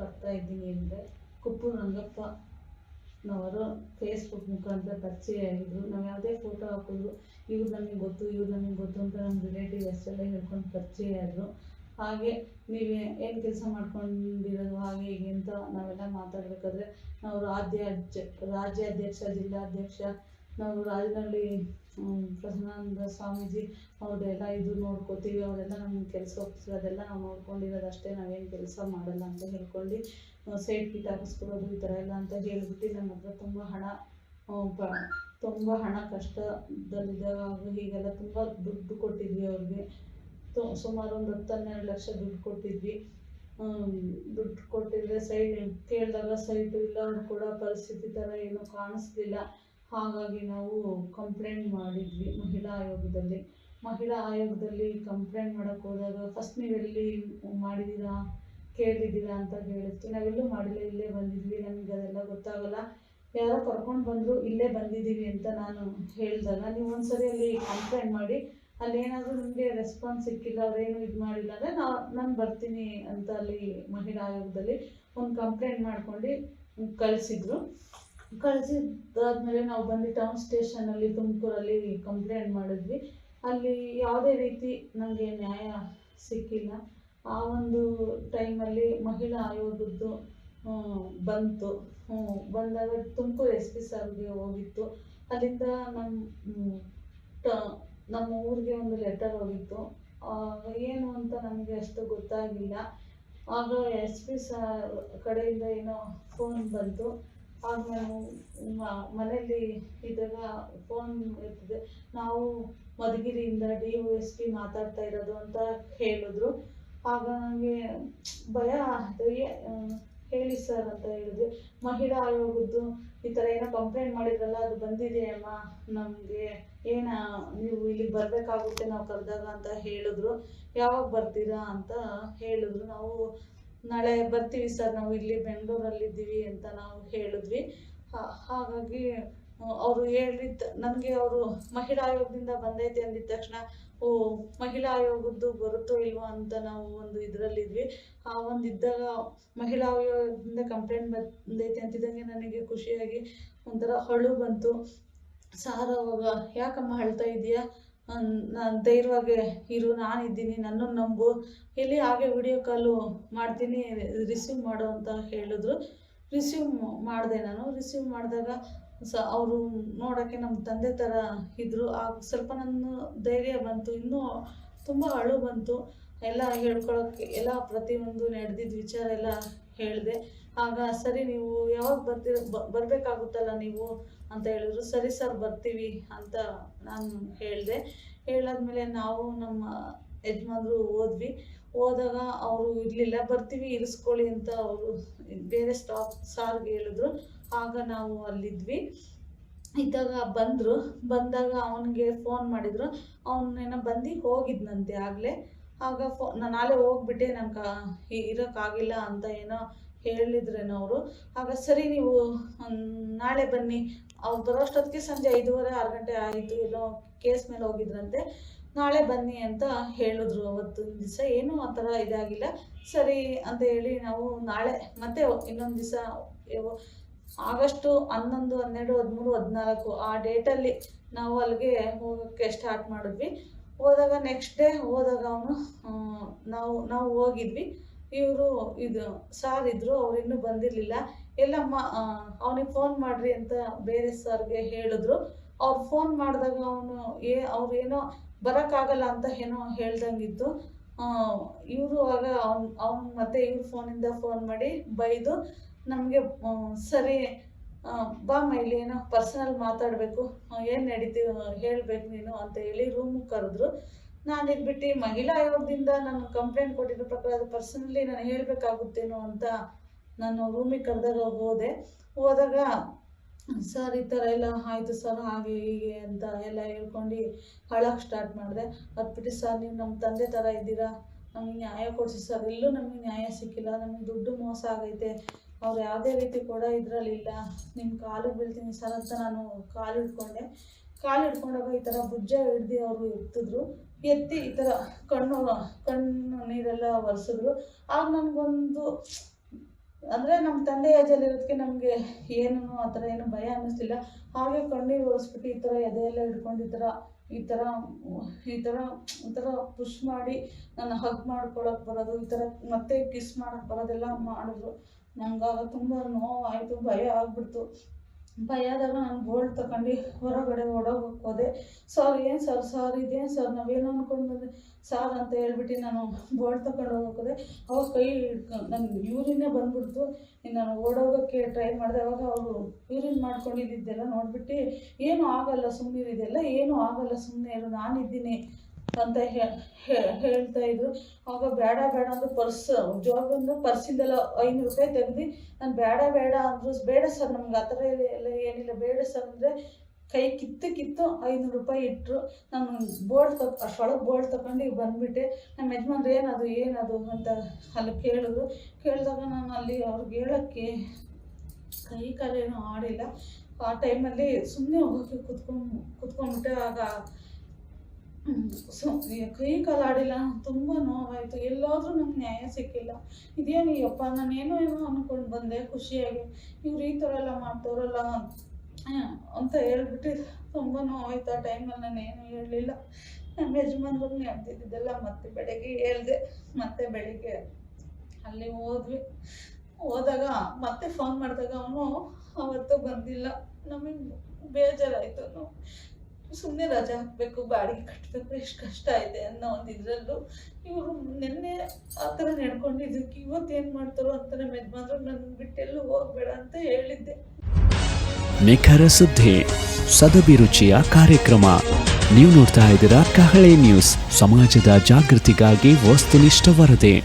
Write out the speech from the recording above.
ಬರ್ತಾ ಇದ್ದೀನಿ ಅಂದರೆ ಕುಪ್ಪು ರಂಗಪ್ಪನವರು ಫೇಸ್ಬುಕ್ ಮುಖಾಂತರ ಪರಿಚಯ ಆಗಿದ್ರು. ನಾವು ಯಾವುದೇ ಫೋಟೋ ಹಾಕಿದ್ರು ಇವ್ರು ನನಗೆ ಗೊತ್ತು, ಇವ್ರು ನನಗೆ ಗೊತ್ತು ಅಂತ ನಮ್ಮ ರಿಲೇಟಿವ್ ಎಷ್ಟೆಲ್ಲ ಹೇಳ್ಕೊಂಡು ಪರಿಚಯ ಆದರು. ಹಾಗೆ ನೀವು ಏನು ಕೆಲಸ ಮಾಡ್ಕೊಂಡಿರೋದು, ಹಾಗೆ ಹೀಗೆ ಅಂತ ನಾವೆಲ್ಲ ಮಾತಾಡಬೇಕಾದ್ರೆ ನಾವು ರಾಜ್ಯ ರಾಜ್ಯಾಧ್ಯಕ್ಷ, ಜಿಲ್ಲಾಧ್ಯಕ್ಷ ನಾವು ರಾಜನಹಳ್ಳಿ ಪ್ರಸನ್ನಾನಂದ ಸ್ವಾಮೀಜಿ ಅವ್ರದ್ದೆಲ್ಲ ಇದು ನೋಡ್ಕೋತೀವಿ, ಅವರೆಲ್ಲ ನಮ್ಮ ಕೆಲಸ ಅದೆಲ್ಲ ನಾವು ನೋಡ್ಕೊಂಡಿರೋದು ಅಷ್ಟೇ, ನಾವೇನು ಕೆಲಸ ಮಾಡಲ್ಲ ಅಂತ ಹೇಳ್ಕೊಂಡು ಸೈಡ್ ಕಿಟ್ ಹಾಕಿಸ್ಕೊಡೋದು ಈ ಥರ ಎಲ್ಲ ಅಂತ ಹೇಳ್ಬಿಟ್ಟು ನಮ್ಮ ಹತ್ರ ತುಂಬ ಹಣ ತುಂಬ ಹಣ ಕಷ್ಟದಲ್ಲಿದ್ದಾಗ ಹಾಗೂ ಹೀಗೆಲ್ಲ ತುಂಬ ದುಡ್ಡು ಕೊಟ್ಟಿದ್ವಿ ಅವ್ರಿಗೆ. ಸುಮಾರು ಒಂದು ಹತ್ತು ಹನ್ನೆರಡು ಲಕ್ಷ ದುಡ್ಡು ಕೊಟ್ಟಿದ್ವಿ. ದುಡ್ಡು ಕೊಟ್ಟಿದ್ರೆ ಸೈಡ್ ಕೇಳಿದಾಗ ಸೈಟು ಇಲ್ಲ, ಅವ್ರು ಕೊಡೋ ಪರಿಸ್ಥಿತಿ ಥರ ಏನೂ ಕಾಣಿಸ್ಲಿಲ್ಲ. ಹಾಗಾಗಿ ನಾವು ಕಂಪ್ಲೇಂಟ್ ಮಾಡಿದ್ವಿ ಮಹಿಳಾ ಆಯೋಗದಲ್ಲಿ. ಮಹಿಳಾ ಆಯೋಗದಲ್ಲಿ ಕಂಪ್ಲೇಂಟ್ ಮಾಡೋಕ್ಕೆ ಹೋದಾಗ ಫಸ್ಟ್ ನೀವೆಲ್ಲಿ ಮಾಡಿದ್ದೀರಾ ಕೇಳಿದ್ದೀರಾ ಅಂತ ಹೇಳಿದ್ವಿ ನಾವೆಲ್ಲೂ ಮಾಡಿಲ್ಲ, ಇಲ್ಲೇ ಬಂದಿದ್ವಿ. ನಮಗೆ ಅದೆಲ್ಲ ಗೊತ್ತಾಗಲ್ಲ. ಯಾರೋ ಕರ್ಕೊಂಡು ಬಂದರು, ಇಲ್ಲೇ ಬಂದಿದ್ದೀವಿ ಅಂತ ನಾನು ಹೇಳಿದಾಗ ನೀವು ಒಂದ್ಸರಿ ಅಲ್ಲಿ ಕಂಪ್ಲೇಂಟ್ ಮಾಡಿ ಅಲ್ಲಿ ಏನಾದರೂ ನಿಮಗೆ ರೆಸ್ಪಾನ್ಸ್ ಸಿಕ್ಕಿಲ್ಲ, ಅವ್ರೇನು ಇದು ಮಾಡಿಲ್ಲ ಅಂದರೆ ನಾ, ನಾನು ಬರ್ತೀನಿ ಅಂತ ಅಲ್ಲಿ ಮಹಿಳಾ ಆಯೋಗದಲ್ಲಿ ಒಂದು ಕಂಪ್ಲೇಂಟ್ ಮಾಡ್ಕೊಂಡು ಕಳಿಸಿದ್ರು. ಕಳಿಸಿದಾದ್ಮೇಲೆ ನಾವು ಬಂದು ಟೌನ್ ಸ್ಟೇಷನಲ್ಲಿ ತುಮಕೂರಲ್ಲಿ ಕಂಪ್ಲೇಂಟ್ ಮಾಡಿದ್ವಿ. ಅಲ್ಲಿ ಯಾವುದೇ ರೀತಿ ನನಗೆ ನ್ಯಾಯ ಸಿಕ್ಕಿಲ್ಲ. ಆ ಒಂದು ಟೈಮಲ್ಲಿ ಮಹಿಳಾ ಆಯೋಗದ್ದು ಬಂತು. ಬಂದಾಗ ತುಮಕೂರು ಎಸ್ ಪಿ ಸರ್ಗೆ ಹೋಗಿತ್ತು. ಅಲ್ಲಿಂದ ನಮ್ಮ ಟ- ನಮ್ಮ ಊರಿಗೆ ಒಂದು ಲೆಟರ್ ಹೋಗಿತ್ತು. ಏನು ಅಂತ ನಮಗೆ ಅಷ್ಟು ಗೊತ್ತಾಗಿಲ್ಲ. ಆಗ ಎಸ್ ಪಿ ಸಾರ್ ಕಡೆಯಿಂದ ಏನೋ ಫೋನ್ ಬಂತು. ಆಗ ನಾನು ಮ- ಮನೇಲಿ ಇದ್ದಾಗ ಫೋನ್ ಇರ್ತದೆ. ನಾವು ಮಧುಗಿರಿಯಿಂದ ಡಿ ಒ ಎಸ್ ಪಿ ಮಾತಾಡ್ತಾ ಇರೋದು ಅಂತ ಹೇಳಿದ್ರು. ಆಗ ನನಗೆ ಭಯ ಹೇಳಿ ಸರ್ ಅಂತ ಹೇಳಿದೆ ಮಹಿಳಾ ಆಯೋಗದ್ದು ಈ ಥರ ಏನೋ ಕಂಪ್ಲೇಂಟ್ ಮಾಡಿದ್ರಲ್ಲ, ಅದು ಬಂದಿದೆ ಅಮ್ಮ. ನಮಗೆ ಏನ, ನೀವು ಇಲ್ಲಿಗೆ ಬರಬೇಕಾಗುತ್ತೆ ನಾವು ಕರೆದಾಗ ಅಂತ ಹೇಳಿದ್ರು. ಯಾವಾಗ ಬರ್ತೀರಾ ಅಂತ ಹೇಳಿದ್ರು. ನಾವು ನಾಳೆ ಬರ್ತೀವಿ ಸರ್, ನಾವು ಇಲ್ಲಿ ಬೆಂಗಳೂರಲ್ಲಿದ್ದೀವಿ ಅಂತ ನಾವು ಹೇಳಿದ್ವಿ. ಹಾಗಾಗಿ ಅವರು ಹೇಳಿದ್ದ, ನನಗೆ ಅವರು ಮಹಿಳಾ ಆಯೋಗದಿಂದ ಬಂದೈತೆ ಅಂದಿದ ತಕ್ಷಣ, ಓ, ಮಹಿಳಾ ಆಯೋಗದ್ದು ಬರುತ್ತೋ ಇಲ್ವೋ ಅಂತ ನಾವು ಒಂದು ಇದರಲ್ಲಿದ್ವಿ. ಆ ಒಂದು ಇದ್ದಾಗ ಮಹಿಳಾ ಆಯೋಗದಿಂದ ಕಂಪ್ಲೇಂಟ್ ಬಂದೈತೆ ಅಂತಿದ್ದಂಗೆ ನನಗೆ ಖುಷಿಯಾಗಿ ಒಂಥರ ಅಳು ಬಂತು. ಸಾರ್, ಅವಾಗ ಯಾಕಮ್ಮ ಅಳ್ತಾ ಇದೀಯಾ? ನಾನು ಧೈರ್ಯವಾಗಿ ಇರು, ನಾನಿದ್ದೀನಿ, ನನ್ನನ್ನು ನಂಬು. ಇಲ್ಲಿ ಹಾಗೆ ವಿಡಿಯೋ ಕಾಲು ಮಾಡ್ತೀನಿ ರಿಸೀವ್ ಮಾಡು ಅಂತ ಹೇಳಿದ್ರು. ರಿಸೀವ್ ಮಾಡಿದೆ ನಾನು. ರಿಸೀವ್ ಮಾಡಿದಾಗ ಸ, ಅವರು ನೋಡೋಕ್ಕೆ ನಮ್ಮ ತಂದೆ ಥರ ಇದ್ದರು ಆಗ ಸ್ವಲ್ಪ ನನ್ನ ಧೈರ್ಯ ಬಂತು. ಇನ್ನೂ ತುಂಬ ಅಳು ಬಂತು. ಎಲ್ಲ ಹೇಳ್ಕೊಳಕ್ಕೆ, ಎಲ್ಲ ಪ್ರತಿಯೊಂದು ನಡೆದಿದ್ದ ವಿಚಾರ ಎಲ್ಲ ಹೇಳಿದೆ ಆಗ ಸರಿ ನೀವು ಯಾವಾಗ ಬರ್ತೀರ ಬರಬೇಕಾಗುತ್ತಲ್ಲ ನೀವು ಅಂತ ಹೇಳಿದ್ರು, ಸರಿ ಸರ್ ಬರ್ತೀವಿ ಅಂತ ನಾನು ಹೇಳಿದೆ. ಹೇಳಾದ್ಮೇಲೆ ನಾವು ನಮ್ಮ ಯಜಮಾನ್ರು ಓದ್ವಿ ಹೋದಾಗ ಅವರು ಇರಲಿಲ್ಲ, ಬರ್ತೀವಿ, ಇರಿಸ್ಕೊಳ್ಳಿ ಅಂತ ಅವರು ಬೇರೆ ಸ್ಟಾಪ್ ಸಾರ್ಗೆ ಹೇಳಿದ್ರು. ಆಗ ನಾವು ಅಲ್ಲಿದ್ವಿ. ಇದ್ದಾಗ ಬಂದರು. ಬಂದಾಗ ಅವನಿಗೆ ಫೋನ್ ಮಾಡಿದರು. ಅವನೇನೋ ಬಂದು ಹೋಗಿದ್ನಂತೆ ಆಗಲೇ. ಆಗ ಫೋ ನಾಳೆ ಹೋಗ್ಬಿಟ್ಟೆ ನಂಗೆ ಇರೋಕ್ಕಾಗಿಲ್ಲ ಅಂತ ಏನೋ ಹೇಳಿದ್ರೇನೋ ಅವರು. ಆಗ ಸರಿ ನೀವು ನಾಳೆ ಬನ್ನಿ. ಅವ್ರು ಬರೋಷ್ಟೊತ್ತಿಗೆ ಸಂಜೆ ಐದೂವರೆ, ಆರು ಗಂಟೆ ಆಯಿತು, ಎಲ್ಲೋ ಕೇಸ್ ಮೇಲೆ ಹೋಗಿದ್ರಂತೆ. ನಾಳೆ ಬನ್ನಿ ಅಂತ ಹೇಳಿದ್ರು ಅವತ್ತೊಂದು ದಿವಸ ಏನೂ ಆ ಥರ ಇದಾಗಿಲ್ಲ. ಸರಿ ಅಂತ ಹೇಳಿ ನಾವು ನಾಳೆ, ಮತ್ತೆ ಇನ್ನೊಂದು ದಿವಸ ಆಗಸ್ಟು ಹನ್ನೊಂದು, ಹನ್ನೆರಡು, ಹದಿಮೂರು, ಹದಿನಾಲ್ಕು ಆ ಡೇಟಲ್ಲಿ ನಾವು ಅಲ್ಲಿಗೆ ಹೋಗೋಕ್ಕೆ ಸ್ಟಾರ್ಟ್ ಮಾಡಿದ್ವಿ. ಹೋದಾಗ ನೆಕ್ಸ್ಟ್ ಡೇ ಹೋದಾಗ ಅವನು ನಾವು ನಾವು ಹೋಗಿದ್ವಿ. ಇವರು ಇದು ಸಾರ್ ಇದ್ದರು ಅವ್ರು ಇನ್ನೂ ಬಂದಿರಲಿಲ್ಲ. ಎಲ್ಲಮ್ಮ ಅವನಿಗೆ ಫೋನ್ ಮಾಡಿರಿ ಅಂತ ಬೇರೆ ಸರ್ಗೆ ಹೇಳಿದ್ರು. ಅವ್ರು ಫೋನ್ ಮಾಡಿದಾಗ ಅವನು, ಏ, ಅವ್ರು ಏನೋ ಬರೋಕ್ಕಾಗಲ್ಲ ಅಂತ ಏನೋ ಹೇಳ್ದಂಗಿತ್ತು ಇವರು ಆಗ ಅವ್ನು ಅವ್ನು ಮತ್ತೆ ಇವ್ರ ಫೋನಿಂದ ಫೋನ್ ಮಾಡಿ ಬೈದು ನಮಗೆ ಸರಿ ಬಾ ಮೈಲಿ, ಏನೋ ಪರ್ಸನಲ್ ಮಾತಾಡಬೇಕು. ಏನು ನಡೀತೀವಿ ಹೇಳಬೇಕು ನೀನು ಅಂತ ಹೇಳಿ ರೂಮಿಗೆ ಕರೆದ್ರು. ನಾನು ಇದ್ಬಿಟ್ಟು ಮಹಿಳಾ ಆಯೋಗದಿಂದ ನಾನು ಕಂಪ್ಲೇಂಟ್ ಕೊಟ್ಟಿರೋ ಪ್ರಕಾರ ಅದು ಪರ್ಸನಲಿ ನಾನು ಹೇಳಬೇಕಾಗುತ್ತೇನೋ ಅಂತ ನಾನು ರೂಮಿಗೆ ಕರೆದಾಗ ಹೋದೆ. ಹೋದಾಗ, ಸರ್, ಈ ಥರ ಎಲ್ಲ ಆಯಿತು, ಸರ್, ಹಾಗೆ, ಹೀಗೆ ಅಂತ ಎಲ್ಲ ಹೇಳ್ಕೊಂಡು ಹಳಕ್ ಸ್ಟಾರ್ಟ್ ಮಾಡಿದೆ. ಅದ್ಬಿಟ್ಟು ಸರ್, ನೀವು ನಮ್ಮ ತಂದೆ ಥರ ಇದ್ದೀರಾ? ನಮಗೆ ನ್ಯಾಯ ಕೊಡಿಸಿ, ಸರ್, ಎಲ್ಲೂ ನಮಗೆ ನ್ಯಾಯ ಸಿಕ್ಕಿಲ್ಲ. ನಮಗೆ ದುಡ್ಡು ಮೋಸ ಆಗೈತೆ. ಅವ್ರು ಯಾವುದೇ ರೀತಿ ಕೂಡ ಇದರಲ್ಲಿಲ್ಲ ನಿಮ್ಮ ಕಾಲಿಗೆ ಬೀಳ್ತೀನಿ ಸರ್ ಅಂತ ನಾನು ಕಾಲು ಹಿಡ್ಕೊಂಡೆ. ಕಾಲು ಹಿಡ್ಕೊಂಡಾಗ ಈ ಥರ ಬುಜ್ಜ ಹಿಡ್ದು ಅವರು ಎತ್ತಿದ್ರು. ಎತ್ತಿ ಈ ಥರ ಕಣ್ಣು ಕಣ್ಣು ನೀರೆಲ್ಲ ಒರೆಸಿದ್ರು. ಆಗ ನನಗೊಂದು ಅಂದರೆ ನಮ್ಮ ತಂದೆ ಏಜಲ್ಲಿ ಇರೋದಕ್ಕೆ ನಮಗೆ ಏನು, ಆ ಥರ ಏನು ಭಯ ಅನ್ನಿಸ್ತಿಲ್ಲ. ಹಾಗೆ ಕಣ್ಣೀರು ಒರೆಸ್ಬಿಟ್ಟು ಈ ಥರ ಎದೆಯೆಲ್ಲ ಹಿಡ್ಕೊಂಡು ಈ ಥರ ಈ ಥರ ಈ ಥರ ಈ ಥರ ಮಾಡಿ ನನ್ನ ಹಗ್ ಮಾಡ್ಕೊಳಕ್ಕೆ ಬರೋದು, ಈ ಥರ ಮತ್ತೆ ಕಿಸ್ ಮಾಡೋಕ್ಕೆ ಬರೋದೆಲ್ಲ ಮಾಡಿದ್ರು. ನಂಗೆ ಆಗ ತುಂಬ ನೋವಾಯಿತು, ಭಯ ಆಗ್ಬಿಡ್ತು. ಭಯ ಆದಾಗ ನಾನು ಬೋರ್ಡ್ ತಗೊಂಡು ಹೊರಗಡೆ ಹೋದೆ ಸರ್ ಏನು ಸರ್ ಸರ್ ಇದೇನು ಸರ್ ನಾವೇನು ಅಂದ್ಕೊಂಡು ಬಂದೆ? ಸಾರ್ ಅಂತ ಹೇಳ್ಬಿಟ್ಟು ನಾನು ಬೋರ್ಡ್ ತಗೊಂಡು ಹೋಗೋಕೆ ಹೋದ್ರೆ ಅವಾಗ ಕೈ ಹಿಡ್ಕೊಂಡು ಯೂರಿನೇ ಬಂದ್ಬಿಡ್ತು. ನಾನು ಓಡೋಗೋಕ್ಕೆ ಟ್ರೈ ಮಾಡಿದೆ, ಅವಾಗ ಅವರು ಯೂರಿನ್ ಮಾಡ್ಕೊಂಡಿದ್ದೆಲ್ಲ ನೋಡ್ಬಿಟ್ಟು, ಏನೂ ಆಗಲ್ಲ ಇದೆಲ್ಲ ಏನೂ ಆಗಲ್ಲ ಸುಮ್ಮನೆ ಇರು ನಾನಿದ್ದೀನಿ. ಅಂತ ಹೇಳ್ತಾ ಇದ್ರು. ಆಗ ಬೇಡ ಬೇಡ ಅಂದ್ರೆ ಪರ್ಸ್ ಜೋಬಂದು ಪರ್ಸಿಂದೆಲ್ಲ ಐನೂರು ರೂಪಾಯಿ ತೆಗ್ದು, ನಾನು ಬೇಡ ಬೇಡ ಅಂದ್ರು. ಬೇಡ ಸರ್, ನಮ್ಗೆ ಆ ಥರ ಎಲ್ಲ ಏನಿಲ್ಲ. ಬೇಡ ಸರ್ ಅಂದರೆ ಕೈ ಕಿತ್ತು ಕಿತ್ತು ಐನೂರು ರೂಪಾಯಿ ಇಟ್ಟರು ನಾನು ಬೋರ್ಡ್ ತಕ್ ಅಷ್ಟೊಳಗೆ ಬೋರ್ಡ್ ತಗೊಂಡು ಈಗ ಬಂದುಬಿಟ್ಟೆ. ನಮ್ಮ ಯಜಮಾನ್ರು, ಏನದು ಏನದು? ಅಂತ ಅಲ್ಲಿ ಕೇಳಿದ್ರು. ಕೇಳಿದಾಗ ನಾನು ಅಲ್ಲಿ ಅವ್ರಿಗೆ ಹೇಳೋಕ್ಕೆ ಕೈ ಕಾಲೇನು ಆಡಿಲ್ಲ. ಆ ಟೈಮಲ್ಲಿ ಸುಮ್ಮನೆ ಹೋಗಿ ಕುತ್ಕೊಂಡು, ಕುತ್ಕೊಂಡ್ಬಿಟ್ಟೆ. ಆಗ ಸೊ ಕೈ ಕಾಲು ಆಡಿಲ್ಲ ತುಂಬ ನೋವಾಯಿತು. ಎಲ್ಲಾದರೂ ನಮ್ಗೆ ನ್ಯಾಯ ಸಿಕ್ಕಿಲ್ಲ. ಇದೇನು ಯಪ್ಪ, ನಾನು ಏನೋ ಏನೋ ಅಂದ್ಕೊಂಡು ಬಂದೆ ಖುಷಿಯಾಗಿ. ಇವ್ರು ಈ ಥರ ಎಲ್ಲ ಮಾಡ್ತವ್ರಲ್ಲ ಅಂತ ಹೇಳ್ಬಿಟ್ಟು ತುಂಬ ನೋವಾಯ್ತು. ಆ ಟೈಮಲ್ಲಿ ನಾನು ಏನು ಹೇಳಲಿಲ್ಲ. ನಮ್ಮ ಯಜಮಾನ್ರಿಗೆ ನಡೆದಿದ್ದೆಲ್ಲ ಮತ್ತೆ ಬೆಳಗ್ಗೆ ಹೇಳ್ದೆ. ಮತ್ತೆ ಬೆಳಿಗ್ಗೆ ಅಲ್ಲಿ ಹೋದ್ವಿ. ಹೋದಾಗ ಮತ್ತೆ ಫೋನ್ ಮಾಡಿದಾಗ ಅವನು ಅವತ್ತು ಬಂದಿಲ್ಲ. ನಮಗೆ ಬೇಜಾರಾಯಿತು. ಸುಮ್ಮನೆ ರಜೆ ಹಾಕಬೇಕು, ಬಾಡಿಗೆ ಕಟ್ಟಬೇಕು ಎಷ್ಟು ಕಷ್ಟ ಇದೆ ಅನ್ನೋ ಒಂದು ಇದರಲ್ಲೂ ಇವರು ನಿನ್ನೆ ಆ ಥರ ನಡ್ಕೊಂಡಿದ್ದಕ್ಕೆ ಇವತ್ತೇನು ಮಾಡ್ತಾರೋ ಅಂತ ನಮ್ಮ ಯಜಮಾನ್ರು ನನ್ನ ಬಿಟ್ಟೆಲ್ಲೂ ಹೋಗ್ಬೇಡ ಅಂತ ಹೇಳಿದ್ದೆ. ನಿಖರ ಸುದ್ದಿ ಸದಭಿರುಚಿಯ ಕಾರ್ಯಕ್ರಮ. ನೀವು ನೋಡ್ತಾ ಇದ್ದೀರಾ ಕಹಳೆ ನ್ಯೂಸ್, ಸಮಾಜದ ಜಾಗೃತಿಗಾಗಿ ವಸ್ತುನಿಷ್ಠ ವರದಿ.